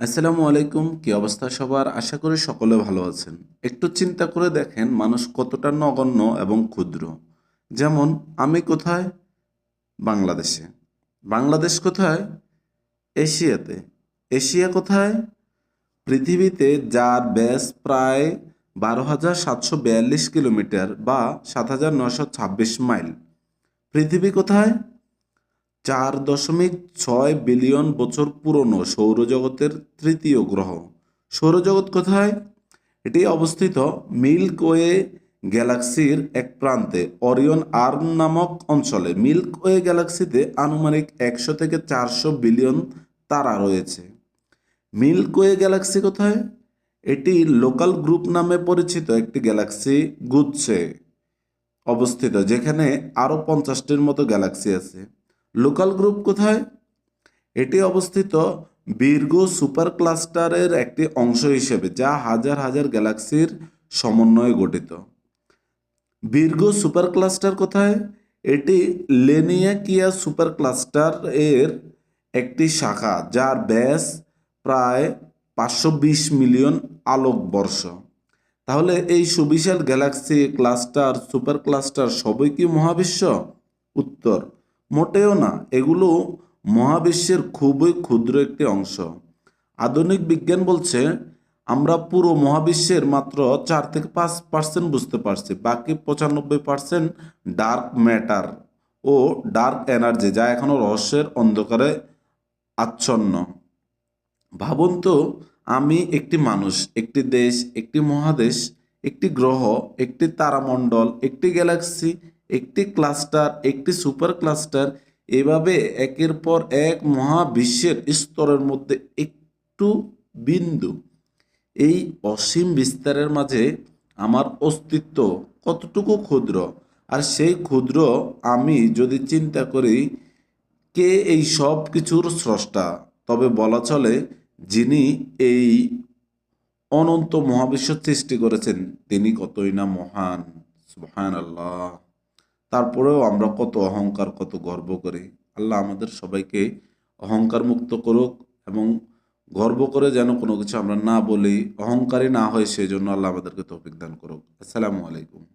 আসসালামু আলাইকুম, কি অবস্থা সবার? আশা করি সকলে ভালো আছেন। একটু চিন্তা করে দেখেন মানুষ কতটা নগণ্য এবং ক্ষুদ্র। যেমন, আমি কোথায়? বাংলাদেশে। বাংলাদেশ কোথায়? এশিয়াতে। এশিয়া কোথায়? পৃথিবীতে যার ব্যাস প্রায় বারো হাজার সাতশো বিয়াল্লিশ কিলোমিটার বা সাত হাজার নশো ছাব্বিশ মাইল। পৃথিবী কোথায়? চার দশমিক ছয় বিলিয়ন বছর পুরনো সৌরজগতের তৃতীয় গ্রহ। সৌরজগৎ কোথায়? এটি অবস্থিত মিল্ক ওয়ে গ্যালাক্সির এক প্রান্তে, অরিয়ন আর্ম নামক অঞ্চলে। মিল্ক ওয়ে গ্যালাক্সিতে আনুমানিক একশো থেকে চারশো বিলিয়ন তারা রয়েছে। মিল্ক ওয়ে গ্যালাক্সি কোথায়? এটি লোকাল গ্রুপ নামে পরিচিত একটি গ্যালাক্সি গুচ্ছে অবস্থিত, যেখানে আরও পঞ্চাশটির মতো গ্যালাক্সি আছে। লোকাল গ্রুপ কোথায়? এটি অবস্থিত বীর্গো সুপার ক্লাস্টারের একটি অংশ হিসেবে, যা হাজার হাজার গ্যালাক্সির সমন্বয়ে গঠিত। বীর্গো সুপার ক্লাস্টার কোথায়? এটি লেনিয়াকিয়া সুপার ক্লাস্টার এর একটি শাখা, যার ব্যাস প্রায় পাঁচশো বিশ মিলিয়ন আলোকবর্ষ তাহলে এই সুবিশাল গ্যালাক্সি ক্লাস্টার, সুপার ক্লাস্টার সবই কি মহাবিশ্ব? উত্তর মোটেও না, এগুলো মহাবিশ্বের খুবই ক্ষুদ্র একটি অংশ। আধুনিক বিজ্ঞান বলছে, আমরা পুরো মহাবিশ্বের মাত্র চার থেকে পাঁচ পার্সেন্ট বুঝতে পারছি, বাকি পঁচানব্বই পার্সেন্ট ডার্ক ম্যাটার ও ডার্ক এনার্জি যা এখনও রহস্যের অন্ধকারে আচ্ছন্ন। ভাবুন তো, আমি একটি মানুষ, একটি দেশ, একটি মহাদেশ, একটি গ্রহ, একটি তারামণ্ডল, একটি গ্যালাক্সি একটি ক্লাস্টার একটি সুপার ক্লাস্টার এভাবে একের পর এক মহাবিশ্বের স্তরের মধ্যে একটু বিন্দু। এই অসীম বিস্তারের মাঝে আমার অস্তিত্ব কতটুকু ক্ষুদ্র? আর সেই ক্ষুদ্র আমি যদি চিন্তা করি, কে এই সব কিছুর স্রষ্টা? তবে বলা চলে, যিনি এই অনন্ত মহাবিশ্ব সৃষ্টি করেছেন, তিনি কতই না মহান। সুবহান আল্লাহ তারপরেও আমরা কত অহংকার, কত গর্ব করি। আল্লাহ আমাদের সবাইকে অহংকার মুক্ত করুক এবং গর্ব করে যেন কোনো কিছু আমরা না বলি, অহংকারী না হয় সেই জন্য আল্লাহ আমাদেরকে তৌফিক দান করুক। আসসালামু আলাইকুম।